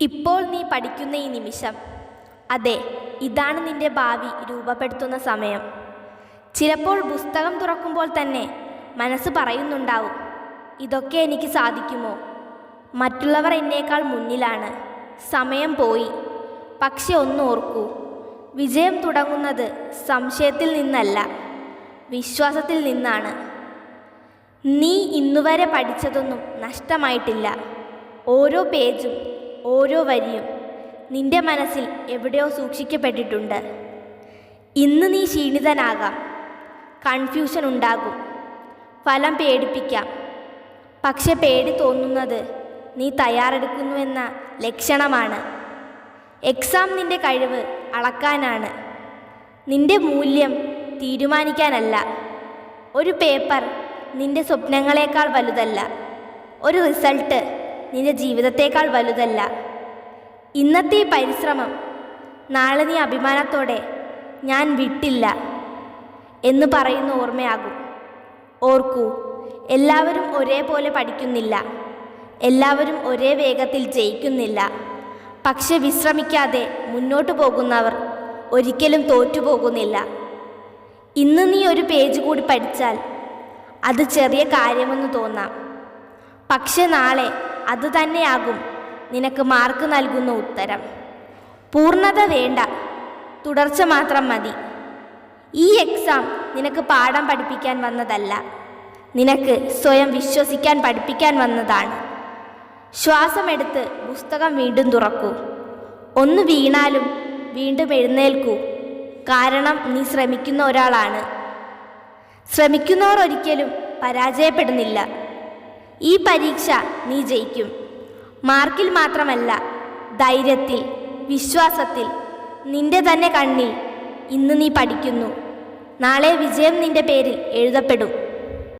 ഇപ്പോൾ നീ പഠിക്കുന്ന ഈ നിമിഷം. അതെ ഇതാണ് നിന്റെ ഭാവി രൂപപ്പെടുത്തുന്ന സമയം. ചിലപ്പോൾ പുസ്തകം തുറക്കുമ്പോൾ തന്നെ മനസ്സ് പറയുന്നുണ്ടാവും ഇതൊക്കെ എനിക്ക് സാധിക്കുമോ? മറ്റുള്ളവർ എന്നേക്കാൾ മുന്നിലാണ്. സമയം പോയി. പക്ഷെ ഒന്ന് ഓർക്കൂ വിജയം തുടങ്ങുന്നത് സംശയത്തിൽ നിന്നല്ല വിശ്വാസത്തിൽ നിന്നാണ്. നീ ഇന്നുവരെ പഠിച്ചതൊന്നും നഷ്ടമായിട്ടില്ല. ഓരോ പേജും ഓരോ വരിയും നിന്റെ മനസ്സിൽ എവിടെയോ സൂക്ഷിക്കപ്പെട്ടിട്ടുണ്ട്. ഇന്ന് നീ ക്ഷീണിതനാകാം. കൺഫ്യൂഷൻ ഉണ്ടാകും. ഫലം പേടിപ്പിക്കാം. പക്ഷെ പേടി തോന്നുന്നത് നീ തയ്യാറെടുക്കുന്നുവെന്ന ലക്ഷണമാണ്. എക്സാം നിന്റെ കഴിവ് അളക്കാനാണ്. നിന്റെ മൂല്യം തീരുമാനിക്കാനല്ല. ഒരു പേപ്പർ നിന്റെ സ്വപ്നങ്ങളെക്കാൾ വലുതല്ല. ഒരു റിസൾട്ട് നിന്റെ ജീവിതത്തേക്കാൾ വലുതല്ല. ഇന്നത്തെ പരിശ്രമം. നാളെ നീ അഭിമാനത്തോടെ ഞാൻ വിട്ടില്ല എന്ന് പറയുന്ന ഓർമ്മയാകും. ഓർക്കൂ എല്ലാവരും ഒരേപോലെ പഠിക്കുന്നില്ല. എല്ലാവരും ഒരേ വേഗത്തിൽ ജയിക്കുന്നില്ല. പക്ഷെ വിശ്രമിക്കാതെ മുന്നോട്ട് പോകുന്നവർ ഒരിക്കലും തോറ്റുപോകുന്നില്ല. ഇന്ന് നീ ഒരു പേജ് കൂടി പഠിച്ചാൽ അത് ചെറിയ കാര്യമെന്ന് തോന്നാം. പക്ഷെ നാളെ അത് തന്നെയാകും. നിനക്ക് മാർക്ക് നൽകുന്ന ഉത്തരം. പൂർണത വേണ്ട. തുടർച്ച മാത്രം മതി. ഈ എക്സാം നിനക്ക് പാഠം പഠിപ്പിക്കാൻ വന്നതല്ല. നിനക്ക് സ്വയം വിശ്വസിക്കാൻ പഠിപ്പിക്കാൻ വന്നതാണ്. ശ്വാസമെടുത്ത് പുസ്തകം വീണ്ടും തുറക്കൂ. ഒന്ന് വീണാലും വീണ്ടും എഴുന്നേൽക്കൂ. കാരണം നീ ശ്രമിക്കുന്ന ഒരാളാണ്. ശ്രമിക്കുന്നവർ ഒരിക്കലും പരാജയപ്പെടുന്നില്ല. ഈ പരീക്ഷ നീ ജയിക്കും. മാർക്കിൽ മാത്രമല്ല ധൈര്യത്തിൽ വിശ്വാസത്തിൽ നിന്റെ തന്നെ കണ്ണിൽ ഇന്ന് നീ പഠിക്കുന്നു. നാളെ വിജയം നിന്റെ പേരിൽ എഴുതപ്പെടും.